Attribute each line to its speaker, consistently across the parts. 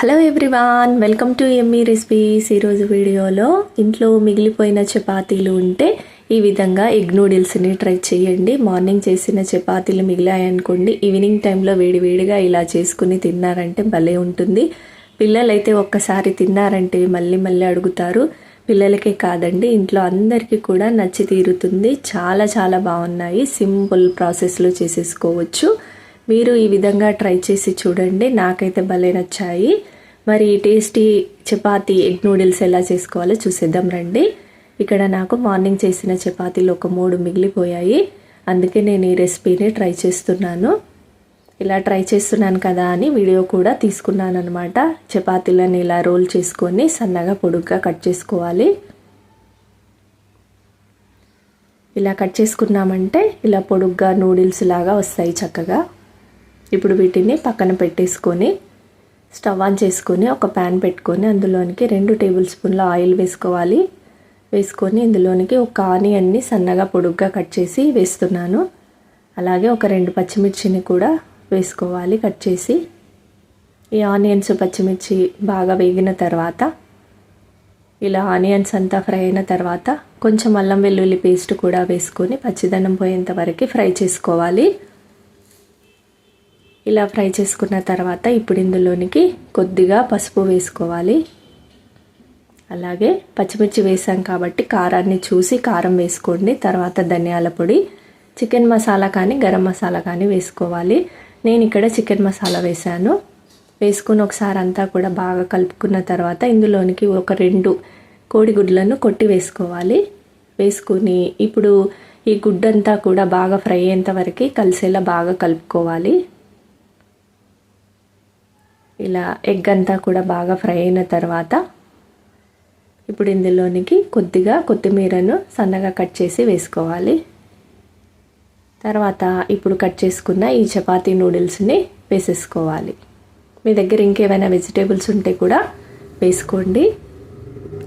Speaker 1: Hello everyone welcome to Emmy recipes ఈరోజు వీడియోలో ఇంట్లో మిగిలిపోయిన చపాతీలు ఉంటే ఈ విధంగా ఎగ్ నూడిల్స్ని ట్రై చేయండి. మార్నింగ్ చేసిన చపాతీలు మిగిలాయనుకోండి ఈవినింగ్ టైంలో వేడివేడిగా ఇలా చేసుకుని తిన్నారంటే భలే ఉంటుంది. పిల్లలైతే ఒక్కసారి తిన్నారంటే మళ్ళీ మళ్ళీ అడుగుతారు. పిల్లలకే కాదండి ఇంట్లో అందరికీ కూడా నచ్చి తీరుతుంది. చాలా చాలా బాగున్నాయి. సింపుల్ ప్రాసెస్లో చేసేసుకోవచ్చు. మీరు ఈ విధంగా ట్రై చేసి చూడండి. నాకైతే భలే నచ్చాయి. మరి టేస్టీ చపాతీ ఎగ్ నూడిల్స్ ఎలా చేసుకోవాలో చూసేద్దాం రండి. ఇక్కడ నాకు మార్నింగ్ చేసిన చపాతీలు ఒక మూడు మిగిలిపోయాయి. అందుకే నేను ఈ రెసిపీని ట్రై చేస్తున్నాను. ఇలా ట్రై చేస్తున్నాను కదా అని వీడియో కూడా తీసుకున్నాను అనమాట చపాతీలను ఇలా రోల్ చేసుకొని సన్నగా పొడుగ్గా కట్ చేసుకోవాలి. ఇలా కట్ చేసుకున్నామంటే ఇలా పొడుగ్గా నూడిల్స్ లాగా వస్తాయి చక్కగా. ఇప్పుడు వీటిని పక్కన పెట్టేసుకొని స్టవ్ ఆన్ చేసుకొని ఒక ప్యాన్ పెట్టుకొని అందులోనికి రెండు టేబుల్ స్పూన్ల ఆయిల్ వేసుకోవాలి. వేసుకొని ఇందులోనికి ఒక ఆనియన్ని సన్నగా పొడుగ్గా కట్ చేసి వేస్తున్నాను. అలాగే ఒక రెండు పచ్చిమిర్చిని కూడా వేసుకోవాలి కట్ చేసి. ఈ ఆనియన్స్ పచ్చిమిర్చి బాగా వేగిన తర్వాత ఇలా ఆనియన్స్ అంతా ఫ్రై అయిన తర్వాత కొంచెం అల్లం వెల్లుల్లి పేస్ట్ కూడా వేసుకొని పచ్చిదనం పోయేంత వరకు ఫ్రై చేసుకోవాలి. ఇలా ఫ్రై చేసుకున్న తర్వాత ఇప్పుడు ఇందులోనికి కొద్దిగా పసుపు వేసుకోవాలి. అలాగే పచ్చిమిర్చి వేసాం కాబట్టి కారాన్ని చూసి కారం వేసుకోండి. తర్వాత ధనియాల పొడి చికెన్ మసాలా కానీ గరం మసాలా కానీ వేసుకోవాలి. నేను ఇక్కడ చికెన్ మసాలా వేశాను. వేసుకుని ఒకసారి అంతా కూడా బాగా కలుపుకున్న తర్వాత ఇందులోనికి ఒక రెండు కోడిగుడ్లను కొట్టి వేసుకోవాలి. వేసుకుని ఇప్పుడు ఈ గుడ్డంతా కూడా బాగా ఫ్రై అయ్యేంత వరకు కలిసేలా బాగా కలుపుకోవాలి. ఇలా ఎగ్ అంతా కూడా బాగా ఫ్రై అయిన తర్వాత ఇప్పుడు ఇందులోనికి కొద్దిగా కొత్తిమీరను సన్నగా కట్ చేసి వేసుకోవాలి. తర్వాత ఇప్పుడు కట్ చేసుకున్న ఈ చపాతీ నూడిల్స్ని వేసేసుకోవాలి. మీ దగ్గర ఇంకేమైనా వెజిటేబుల్స్ ఉంటే కూడా వేసుకోండి.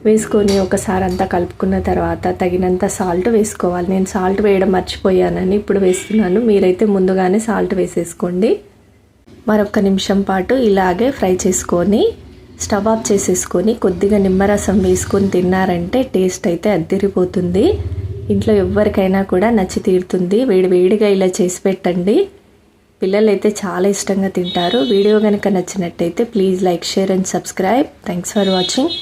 Speaker 1: వేసుకొని ఒకసారి అంతా కలుపుకున్న తర్వాత తగినంత సాల్ట్ వేసుకోవాలి. నేను సాల్ట్ వేయడం మర్చిపోయానని ఇప్పుడు వేస్తున్నాను. మీరైతే ముందుగానే సాల్ట్ వేసేసుకోండి. మరొక నిమిషం పాటు ఇలాగే ఫ్రై చేసుకొని స్టవ్ ఆఫ్ చేసేసుకొని కొద్దిగా నిమ్మరసం వేసుకొని తిన్నారంటే టేస్ట్ అయితే అద్దరిపోతుంది. ఇంట్లో ఎవరికైనా కూడా నచ్చి తీరుతుంది. వేడి వేడిగా ఇలా చేసి పెట్టండి. పిల్లలు అయితే చాలా ఇష్టంగా తింటారు. వీడియో కనుక నచ్చినట్టయితే please like share and subscribe. Thanks for watching